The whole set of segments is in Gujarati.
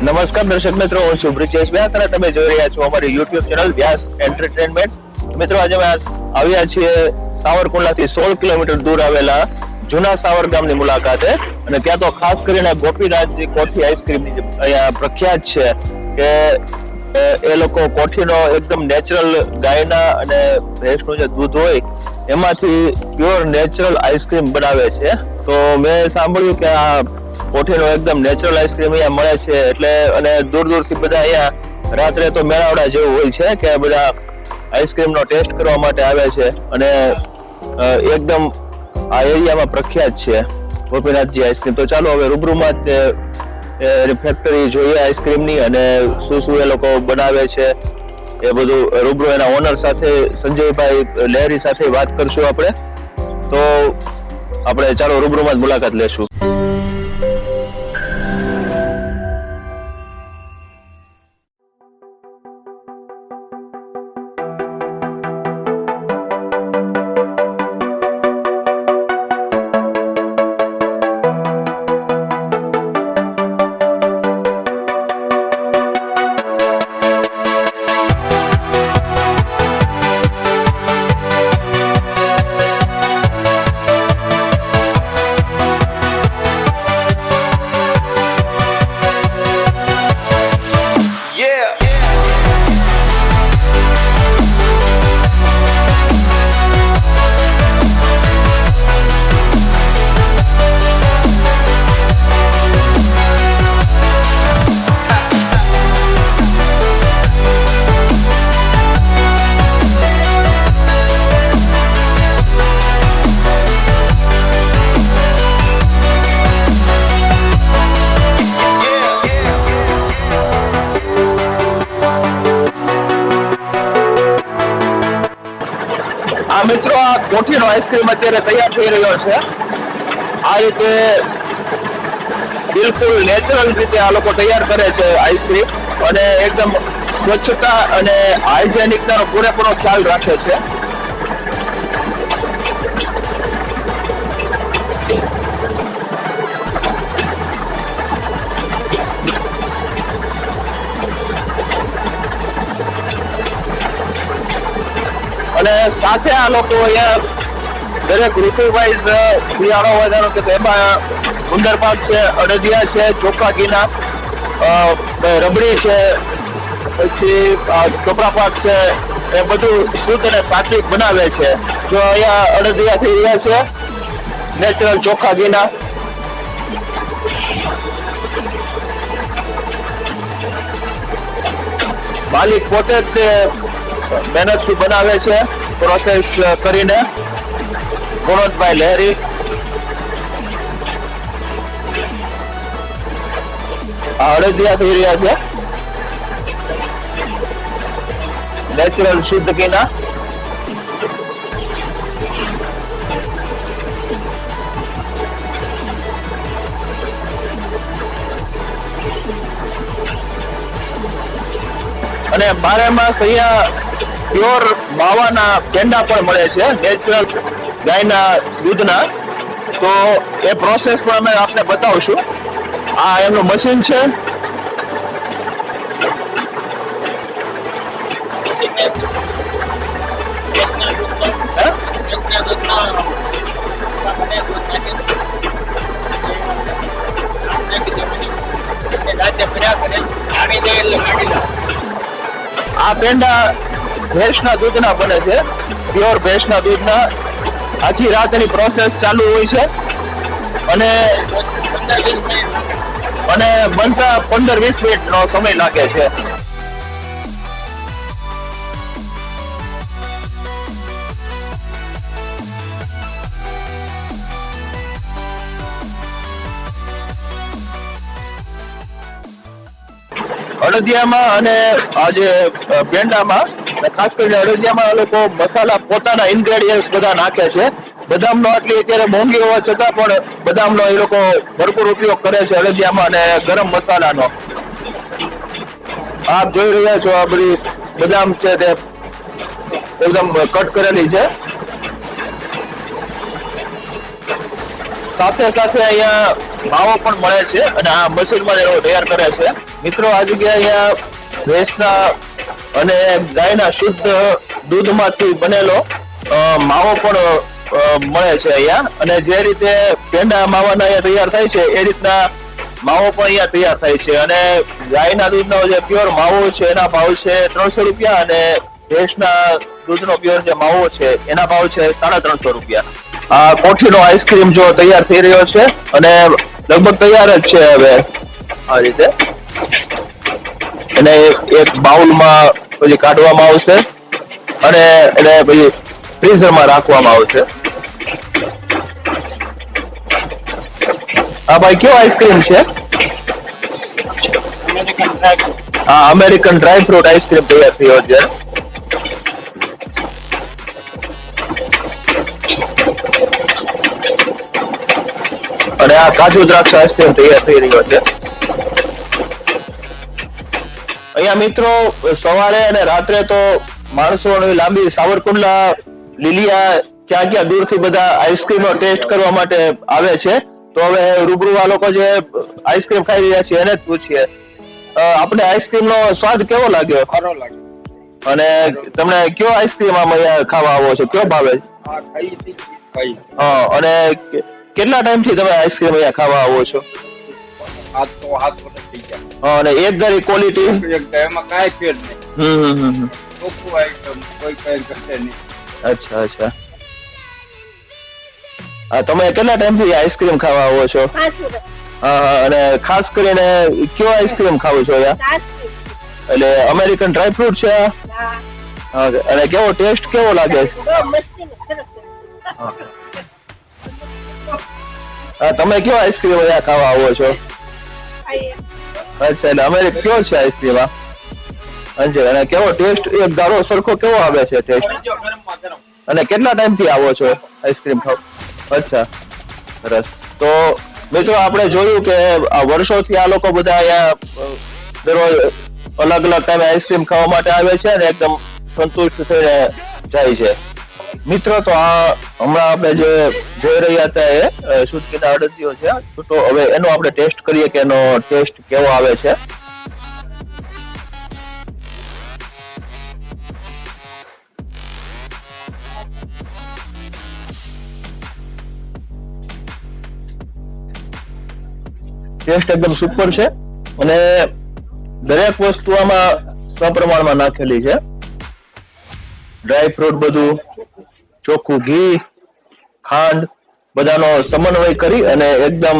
નમસ્કાર દર્શક મિત્રો, હું સુબ્રિજેશ બ્રિજેશ વ્યાસ અને તમે જોઈ રહ્યા છો અમારી યુટ્યુબ ચેનલ વ્યાસ એન્ટરટેનમેન્ટ મિત્રો, આજે અમે આવ્યા છીએ સાવરકુંડલાથી સોળ કિલોમીટર દૂર આવેલા જૂના સાવર ગામની મુલાકાતે. અને ત્યાં તો ખાસ કરીને ગોપીનાથજી કોઠી આઈસ્ક્રીમની જે અહીંયા પ્રખ્યાત છે કે એ લોકો કોઠીનો એકદમ નેચરલ ગાયના અને ભેંસનું જે દૂધ હોય, એમાંથી પ્યોર નેચરલ આઈસ્ક્રીમ બનાવે છે. તો મેં સાંભળ્યું કે આ કોઠીનો એકદમ નેચરલ આઈસ્ક્રીમ અહીંયા મળે છે. એટલે અને દૂર દૂરથી બધા અહીંયા રાત્રે તો મેળાવડા જેવું હોય છે કે બધા આઈસ્ક્રીમનો ટેસ્ટ કરવા માટે આવે છે. અને એકદમ આ એરિયામાં પ્રખ્યાત છે ગોપીનાથજી આઈસ્ક્રીમ તો ચાલો હવે રૂબરૂમાં જ ફેક્ટરી જોઈએ આઈસ્ક્રીમની અને શું શું એ લોકો બનાવે છે એ બધું રૂબરૂ એના ઓનર સાથે, સંજયભાઈ લહેરી સાથે વાત કરશું આપણે. તો આપણે ચાલો રૂબરૂમાં જ મુલાકાત લેશું. આઈસ્ક્રીમ અત્યારે તૈયાર થઈ રહ્યો છે. આ રીતે બિલકુલ નેચરલ રીતે આ લોકો તૈયાર કરે છે આઈસ્ક્રીમ અને એકદમ સ્વચ્છતા અને હાઇજેનિકતાનો પૂરેપૂરો ખ્યાલ રાખે છે. અને સાથે આ લોકો અહીંયા દરેક ઋતુ વાઇઝ શિયાળો હોય ધારો કે ઉંદર પાક છે અડદિયા છે ચોખા અ, રબડી છે પછી ચોપડા પાક છે એ બધું શુદ્ધ અને સાત્વિક બનાવે છે. જો અહીંયા અડદિયા થઈ રહ્યા છે નેચરલ ચોખા ઘીના. માલિક પોતે જ મહેનતથી બનાવે છે પ્રોસેસ કરીને. ગુણવંતભાઈ લહેરી. અડદિયા થઈ રહ્યા છે. નેચરલ શુદ્ધ ઘીના અને બારે માસ અહીંયા પ્યોર માવાના પેંડા પણ મળે છે. નેચરલ ગાયના દૂધના, તો એ પ્રોસેસ પણ અમે આપને બતાવશું. આ એમનું મશીન છે? આ પેંડા ભેંસના દૂધના બને છે. પ્યોર ભેંસના દૂધના. આખી રાત એની પ્રોસેસ ચાલુ હોય છે. અને અને બનતા પંદર વીસ મિનિટનો સમય લાગે છે. અડદિયામાં અને આજે પેંડામાં ખાસ કરીને અડદિયામાં લોકો મસાલા પોતાના ઇન્ગ્રેડિયન્ટ્સ બધા નાખે છે. બદામનો આટલી અત્યારે મોંઘી હોવા છતાં પણ બદામનો એ લોકો ભરપૂર ઉપયોગ કરે છે અડદિયામાં અને ગરમ મસાલાનો. આપ જોઈ રહ્યા છો આ બધી બદામ છે તે એકદમ કટ કરેલી છે. સાથે સાથે અહીંયા માવો પણ મળે છે અને આ મશીનમાં જ તૈયાર કરે છે. મિત્રો, આ જગ્યાએ અહીંયા ભેંસના અને ગાયના શુદ્ધ દૂધમાંથી બનેલો માવો પણ મળે છે અહીંયા. અને જે રીતે પેંડા માવાના અહીંયા તૈયાર થાય છે, એ રીતના માવો પણ અહીંયા તૈયાર થાય છે. અને ગાયના દૂધનો જે પ્યોર માવો છે, એના ભાવ છે ત્રણસો રૂપિયા અને ભેંસના દૂધનો પ્યોર જે માવો છે, એના ભાવ છે સાડા ત્રણસો રૂપિયા. આ કોઠીનો આઈસ્ક્રીમ જો તૈયાર થઈ રહ્યો છે, અને લગભગ તૈયાર જ છે હવે. આ રીતે. એને એક બાઉલમાં પછી કાઢવામાં આવશે અને એને પછી ફ્રીઝરમાં રાખવામાં આવશે. આ ભાઈ કયો આઈસ્ક્રીમ છે? આ અમેરિકન ડ્રાય ફ્રૂટ આઈસ્ક્રીમ તૈયાર થયો છે. અને આ કાજુ દ્રાક્ષ આઈસ્ક્રીમ તૈયાર થઈ રહ્યો છે. અહીંયા મિત્રો સવારે અને રાત્રે તો માણસો લાંબી સાવરકુંડલા લીલિયા ક્યાં ક્યાં દૂરથી બધા આઈસ્ક્રીમ ટેસ્ટ કરવા માટે આવે છે. તો હવે રૂબરૂ આ લોકો જે આઈસ્ક્રીમ ખાઈ રહ્યા છે એને જ પૂછીએ. આપણે આઈસ્ક્રીમ નો સ્વાદ કેવો લાગ્યો? સારો લાગે અને તમને કયો આઈસ્ક્રીમ આમ અહીંયા ખાવા આવો છો? કયો ભાવે અને કેટલા ટાઈમથી તમે આઈસ્ક્રીમ અહીંયા ખાવા આવો છો? તો હાથ થઈ ગયા. અને એક જરી ક્વોલિટી એક એમાં કાંઈ ફેર નહીં. ચોખ્ખું આઈટમ કોઈ કઈ કરશે નહીં. અચ્છા અચ્છા. હા તમે કેટલા ટાઈમથી આઈસ્ક્રીમ ખાવા આવો છો? હા અને ખાસ કરીને કયો આઈસ્ક્રીમ ખાવો છો યાર એટલે અમેરિકન ડ્રાય ફ્રૂટ છે અને કેવો ટેસ્ટ કેવો લાગે? છે? તમે કયો આઈસ્ક્રીમ અહીંયા ખાવા આવો છો. અચ્છા એટલે અમારે કયો છે આઈસ્ક્રીમ આ અંજર અને કેવો ટેસ્ટ એક ધારો સરખો કેવો આવે છે ટેસ્ટ અને કેટલા ટાઈમથી આવો છો આઈસ્ક્રીમ ખાવ? અચ્છા સરસ. તો મિત્રો આપણે જોયું કે આ વર્ષોથી આ લોકો બધા અહીંયા દરરોજ અલગ અલગ ટાઈમે આઈસ્ક્રીમ ખાવા માટે આવે છે અને એકદમ સંતુષ્ટ થઈને જાય છે. મિત્રો, તો આ હમણાં આપણે જે જોઈ રહ્યા હતા એ સુટકીના અડદીઓ છે. તો હવે એનો આપણે ટેસ્ટ કરીએ કે એનો ટેસ્ટ કેવો આવે છે. ટેસ્ટ એકદમ સુપર છે અને દરેક વસ્તુ આમાં સપ્રમાણમાં નાખેલી છે. ડ્રાય ફ્રૂટ બધું ચોખ્ખું ઘી, ખાંડ બધાનો સમન્વય કરી અને એકદમ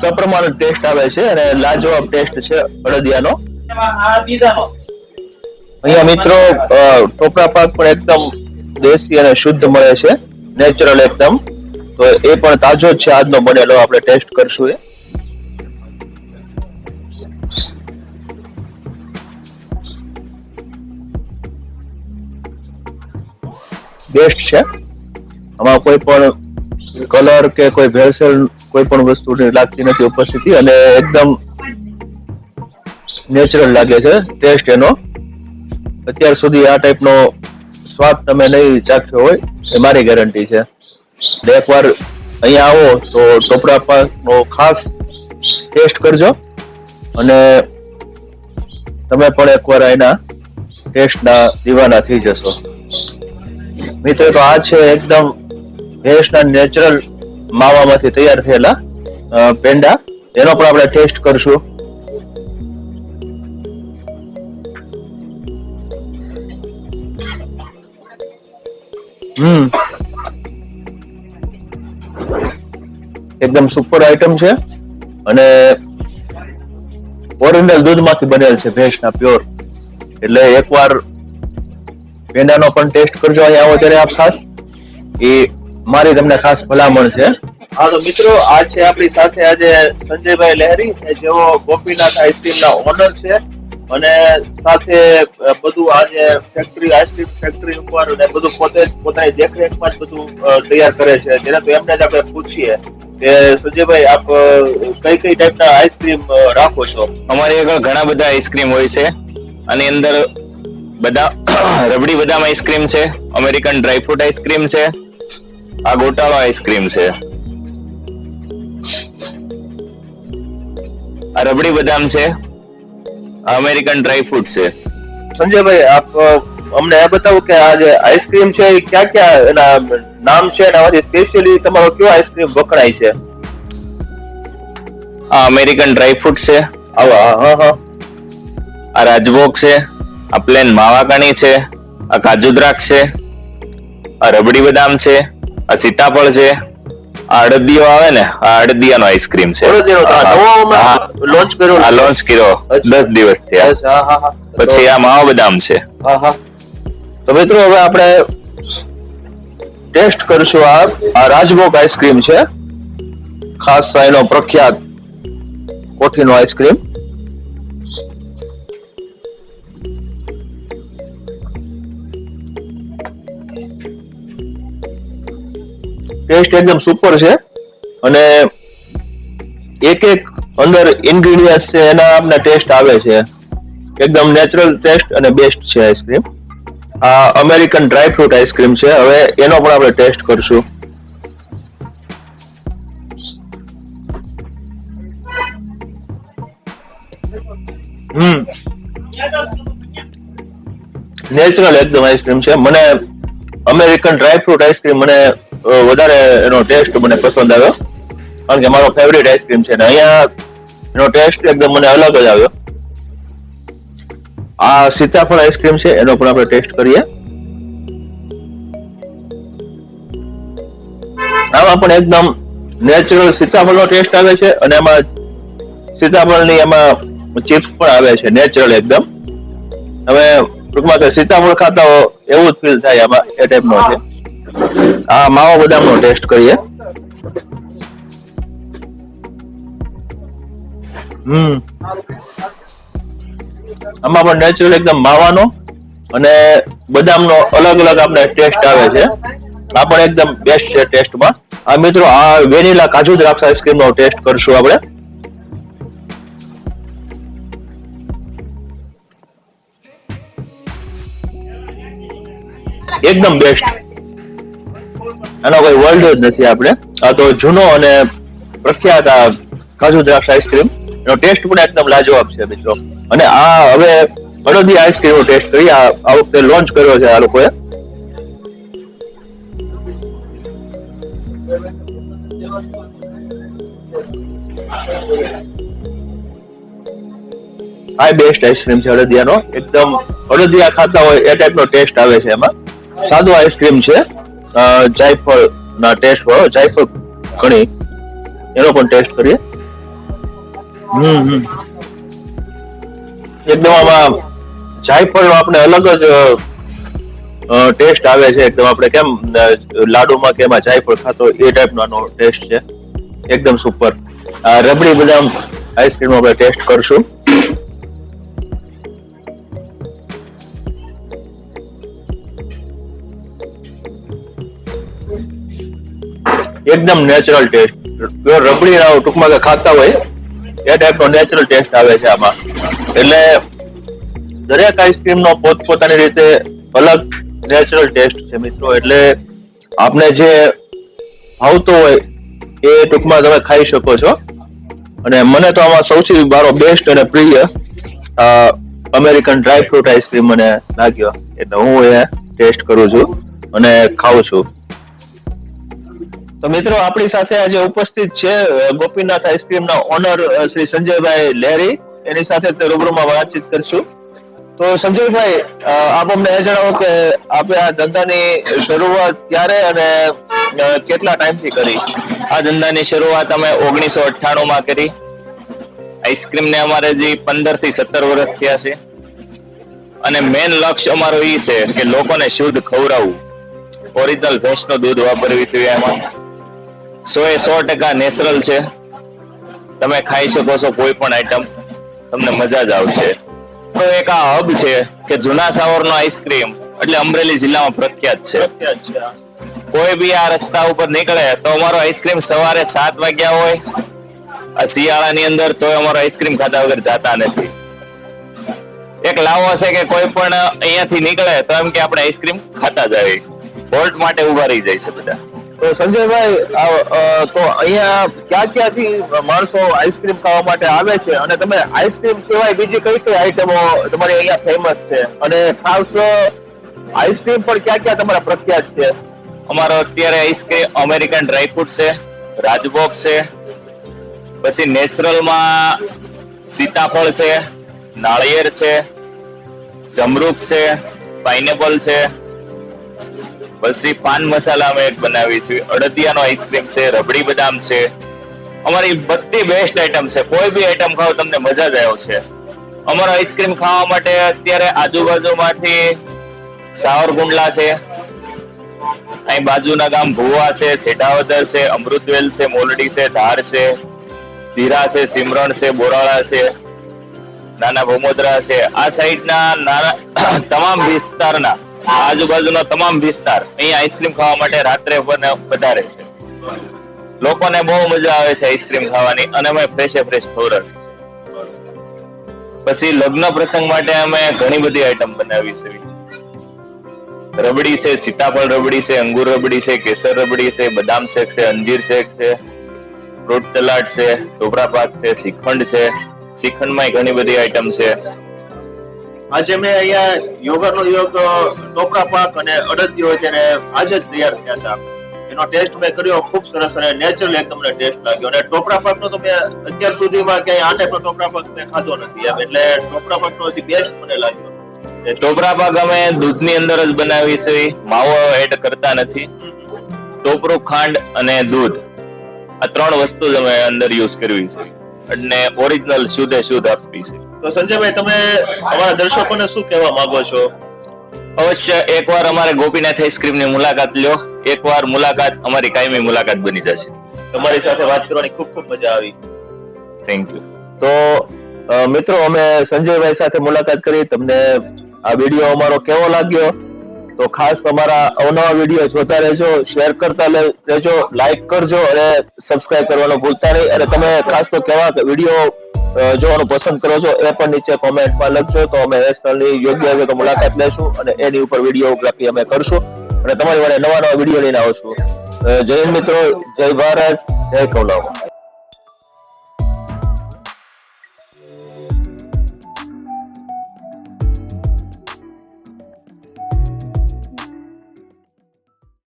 સપ્રમાણ ટેસ્ટ આવે છે અને લાજવાબ ટેસ્ટ છે અડદિયાનો. અહીંયા મિત્રો ટોપરા પાક પણ એકદમ દેશી અને શુદ્ધ મળે છે. નેચરલ એકદમ. તો એ પણ તાજો જ છે, આજનો બનેલો આપણે ટેસ્ટ કરશું એ. બેસ્ટ છે. આમાં કોઈ પણ કલર કે કોઈ ભેળસેળ કોઈ પણ વસ્તુની લાગતી નથી ઉપસ્થિતિ અને એકદમ નેચરલ લાગે છે ટેસ્ટ એનો. અત્યાર સુધી આ ટાઈપનો સ્વાદ તમે નહીં ચાખ્યો હોય, એ મારી ગેરંટી છે. એકવાર અહીંયા આવો તો ટોપરા પાકનો ખાસ ટેસ્ટ કરજો. અને તમે પણ એકવાર એના ટેસ્ટના દીવાના થઈ જશો. મિત્રો, તો આ છે એકદમ ભેંસના નેચરલ માવામાંથી તૈયાર થયેલા પેંડા. એનો પણ આપણે ટેસ્ટ કરશું. હમ. એકદમ સુપર આઈટમ છે. અને ઓરિજિનલ દૂધમાંથી બનેલ છે ભેંસના પ્યોર એટલે એકવાર પેંડાનો પણ ટેસ્ટ કરજો અહીંયા આવો ત્યારે આપ ખાસ. એ મારી તમને ખાસ ભલામણ છે. હા તો મિત્રો આ છે આપણી સાથે આજે સંજયભાઈ લહેરી કે જેઓ ગોપીનાથ આઈસ્ક્રીમના ઓનર છે. અને સાથે બધું આજે ફેક્ટરી આઈસ્ક્રીમ ફેક્ટરી ઉપર અને બધું પોતે જ પોતાની દેખરેખમાં જ બધું તૈયાર કરે છે. જેને તો એમને જ આપણે પૂછીએ કે સંજયભાઈ આપ કઈ કઈ ટાઈપના આઈસ્ક્રીમ રાખો છો? અમારી આગળ ઘણા બધા આઈસ્ક્રીમ હોય છે. આની અંદર બધા રબડી બદામ આઈસ્ક્રીમ છે અમેરિકન ડ્રાયફ્રૂટ આઈસ્ક્રીમ છે આ ગોટાળો આઈસ્ક્રીમ છે. આ રબડી બદામ છે આ અમેરિકન ડ્રાય ફ્રૂટ છે. સંજયભાઈ આપ અમને એ બતાવો કે આ જે આઈસ્ક્રીમ છે એ ક્યાં ક્યાં એના નામ છે અને આમાંથી સ્પેશિયલી તમારો કયો આઈસ્ક્રીમ વખણાય છે? આ અમેરિકન ડ્રાય ફ્રૂટ છે આવા હા હા. આ રાજભોગ છે આ પ્લેન માવાકણી છે આ કાજુ દ્રાક્ષ છે આ રબડી બદામ છે આ સીતાફળ છે આ અડદિયો આવે ને આ અડદિયાનો આઈસ્ક્રીમ છે. લોન્ચ કર્યો આ લોન્ચ કર્યો. દસ દિવસ થયા. પછી આ માવા બદામ છે. તો મિત્રો હવે આપણે ટેસ્ટ કરશું આ આ રાજભોગ આઈસ્ક્રીમ છે. ખાસ એનો પ્રખ્યાત કોઠીનો આઈસ્ક્રીમ. ટેસ્ટ એકદમ સુપર છે. અને એક એક અંદર ઇન્ગ્રેડિયન્ટ્સ છે, એના આપને ટેસ્ટ આવે છે. એકદમ નેચરલ ટેસ્ટ અને બેસ્ટ છે આઈસ્ક્રીમ આ American dry fruit ice cream છે. હવે એનો પણ આપણે ટેસ્ટ કરશું. હમ. નેચરલ એકદમ આઈસ્ક્રીમ છે. મને અમેરિકન ડ્રાય ફ્રૂટ આઈસ્ક્રીમ મને વધારે એનો ટેસ્ટ મને પસંદ આવ્યો. કારણ કે મારો ફેવરેટ આઈસ્ક્રીમ છે ને અહીંયા એનો ટેસ્ટ એકદમ મને અલગ જ આવ્યો. આ સીતાફળ આઈસ્ક્રીમ છે, એનો પણ આપણે ટેસ્ટ કરીએ. આમાં પણ એકદમ નેચરલ સીતાફળનો ટેસ્ટ આવે છે અને એમાં સીતાફળની એમાં ચિપ્સ પણ આવે છે નેચરલ એકદમ. હવે ટૂંકમાં સીતાફળ ખાતા એવું જ ફીલ થાય આમાં એ ટાઈપનો છે. આ માવો બદામનો ટેસ્ટ કરીએ. હમ. આમાં પણ નેચરલ એકદમ માવાનો અને બદામનો અલગ અલગ આપણે ટેસ્ટ આવે છે. આ પણ એકદમ બેસ્ટ છે ટેસ્ટમાં આ મિત્રો, આ વેનીલા કાજુ દ્રાક્ષ આઈસ્ક્રીમનો ટેસ્ટ કરશું આપણે. એકદમ બેસ્ટ આનો કોઈ વર્લ્ડ જ નથી આપણે. આ તો જૂનો અને પ્રખ્યાત આ કાજુ દ્રાક્ષ આઈસ્ક્રીમ એનો ટેસ્ટ પણ એકદમ લાજવાબ છે મિત્રો. અને આ હવે અડદિયા આઈસ્ક્રીમ નો ટેસ્ટ કરી આ વખતે લોન્ચ કર્યો છે આ લોકોએ. આ બેસ્ટ આઈસ્ક્રીમ છે હળદિયાનો. એકદમ હળદિયા ખાતા હોય એ ટાઈપનો ટેસ્ટ આવે છે એમાં. સાદો આઈસ્ક્રીમ છે. જાયફળ ના ટેસ્ટ વાળો જાયફળ ઘણી. એનો પણ ટેસ્ટ કરીએ. હમ હમ. એકદમ આમાં જાયફળ આપણે અલગ જ ટેસ્ટ આવે છે. એકદમ આપણે કેમ લાડુમાં કે એમાં જાયફળ ખાતો એ ટાઈપનો આનો ટેસ્ટ છે. એકદમ સુપર રબડી બદામ આઈસ્ક્રીમ આપણે ટેસ્ટ કરશું. એકદમ નેચરલ ટેસ્ટ રબડી ના ટૂંકમાં ખાતા હોય, એ ટાઈપનો નેચરલ ટેસ્ટ આવે છે આમાં. એટલે દરેક આઈસ્ક્રીમ નો પોતપોતાની રીતે અલગ નેચરલ ટેસ્ટ છે મિત્રો. એટલે આપને જે ભાવતો હોય, એ ટૂંકમાં તમે ખાઈ શકો છો. અને મને તો આમાં સૌથી મારો બેસ્ટ અને પ્રિય અમેરિકન ડ્રાય ફ્રૂટ આઈસ્ક્રીમ મને લાગ્યો. એટલે હું એ ટેસ્ટ કરું છું અને ખાઉં છું. તો મિત્રો, આપણી સાથે આજે ઉપસ્થિત છે ગોપીનાથ આઈસ્ક્રીમ ના ઓનર શ્રી સંજયભાઈ લહેરી એની સાથે રૂબરૂમાં વાતચીત કરશું. તો સંજયભાઈ આપ અમને એ જણાવો કે આપે આ ધંધાની શરૂઆત ક્યારે અને કેટલા ટાઈમથી કરી? આ ધંધાની શરૂઆત અમે ઓગણીસો અઠ્ઠાણું માં કરી આઈસ્ક્રીમ ને અમારે જે પંદરથી સત્તર વર્ષ થયા છે. અને મેન લક્ષ્ય અમારો એ છે કે લોકોને શુદ્ધ ખવડાવવું. ઓરિજિનલ ભેંસનું દૂધ વાપરવી છે એમાં. સો એ સો ટકા નેચરલ છે. તમે ખાઈ શકો છો કોઈ પણ આઈટમ તમને મજા જ આવશે. તો એક આ હબ છે કે જૂના સાવરનો આઈસ્ક્રીમ એટલે અમરેલી જિલ્લામાં પ્રખ્યાત છે. કોઈ બી આ રસ્તા ઉપર નીકળે તો અમારો આઈસ્ક્રીમ સવારે સાત વાગ્યા હોય. આ શિયાળાની અંદર તો અમારો આઈસ્ક્રીમ ખાતા વગર જાતા નથી. એક લાવો હશે કે કોઈ પણ અહીંયાથી નીકળે તો એમ કે આપણે આઈસ્ક્રીમ ખાતા જાય હોલ્ટ માટે ઊભા રહી જાય છે બધા. તો સંજયભાઈ તો અહીંયા ક્યાં ક્યાંથી માણસો આઈસ્ક્રીમ ખાવા માટે આવે છે? અને તમે આઈસ્ક્રીમ સિવાય બીજી કઈ કઈ આઈટમો તમારી અહીંયા ફેમસ છે? અને ખાસ આઈસ્ક્રીમ પણ ક્યાં ક્યાં તમારા પ્રખ્યાત છે? અમારો અત્યારે આઈસ્ક્રીમ અમેરિકન ડ્રાયફ્રૂટ છે, રાજભોગ છે, પછી નેચરલમાં સીતાફળ છે, નાળિયેર છે, જમરૂક છે પાઇનેપલ છે પછી પાન મસાલા અમે બનાવી છે અડદિયાનો આઈસ્ક્રીમ છે, રબડી બદામ છે. અમારી બધી બેસ્ટ આઈટમ છે. કોઈ બી આઈટમ ખાવ તમને મજા જ આવશે અમારો આઈસ્ક્રીમ ખાવા માટે અત્યારે આજુબાજુમાંથી સાવરકુંડલા છે. અહીં બાજુના ગામ ભુવા છે, છેટાવદર છે, અમૃતવેલ છે, મોલડી છે, ધાર છે, જીરા છે, સિમરણ છે, બોરાળા છે, નાના ભોમોદરા છે. આ સાઈડના નાના તમામ વિસ્તારના આજુબાજુનો તમામ વિસ્તાર અહીંયા આઈસ્ક્રીમ ખાવા માટે રાત્રે વધારે છે. લોકોને બહુ મજા આવે છે આઈસ્ક્રીમ ખાવાની અને અમે ફ્રેશે ફ્રેશ ખવડાવીએ છીએ. પછી લગ્ન પ્રસંગ માટે અમે ઘણી બધી આઈટમ બનાવી છે રબડી છે, સીતાફળ રબડી છે, અંગુર રબડી છે, કેસર રબડી છે, બદામ શેક છે, અંજીર શેક છે, ફ્રૂટ સલાડ છે ટોપરા પાક છે, શ્રીખંડ છે. શ્રીખંડમાં ઘણી બધી આઈટમ છે. આજે મેં અહીંયા યોગાનો યોગ ટોપરા પાક અને અડદિયો છે ને આજે જ તૈયાર થયા હતા. એનો ટેસ્ટ મેં કર્યો, ખૂબ સરસ અને નેચરલ એક તમને ટેસ્ટ લાગ્યો. અને ટોપરા પાકનો તો મેં અત્યાર સુધીમાં ક્યાંય આ ટાઈપનો ટોપરા પાક મેં ખાધો નથી એટલે ટોપરા પાકનો હજી બેસ્ટ મને લાગ્યો. ટોપરા પાક અમે દૂધની અંદર જ બનાવી છે માવો એડ કરતા નથી. ટોપરું ખાંડ અને દૂધ, આ ત્રણ વસ્તુ અમે અંદર યુઝ કરવી છે. અને ઓરિજિનલ શુદ્ધે શુદ્ધ આપવી છે તો સંજયભાઈ તમે અમારા દર્શકોને શું કહેવા માંગો છો? અવશ્ય એકવાર અમારે ગોપીનાથ આઈસ્ક્રીમની મુલાકાત લ્યો. એકવાર મુલાકાત અમારી કાયમી મુલાકાત બની જશે. તમારી સાથે વાત કરવાની ખૂબ ખૂબ મજા આવી. થેન્ક યુ તો મિત્રો અમે સંજયભાઈ સાથે મુલાકાત કરી. તમને આ વીડિયો અમારો કેવો લાગ્યો? તો ખાસ તમારા અવનવા વીડિયો જોતા રહેજો શેર કરતા રહેજો લાઈક કરજો અને સબસ્ક્રાઇબ કરવાનું ભૂલતા નહીં. અને તમે ખાસ તો કેવા વીડિયો જોવાનું પસંદ કરો છો, એ પણ નીચે કોમેન્ટમાં લખજો, તો અમે એ યોગ્ય હોય મુલાકાત લેશું અને એની ઉપર વિડીયોગ્રાફી અમે કરશું. અને તમારી વડે નવા નવા વીડિયો લઈને આવશું. જય મિત્રો, જય ભારત, જય કૌલાવ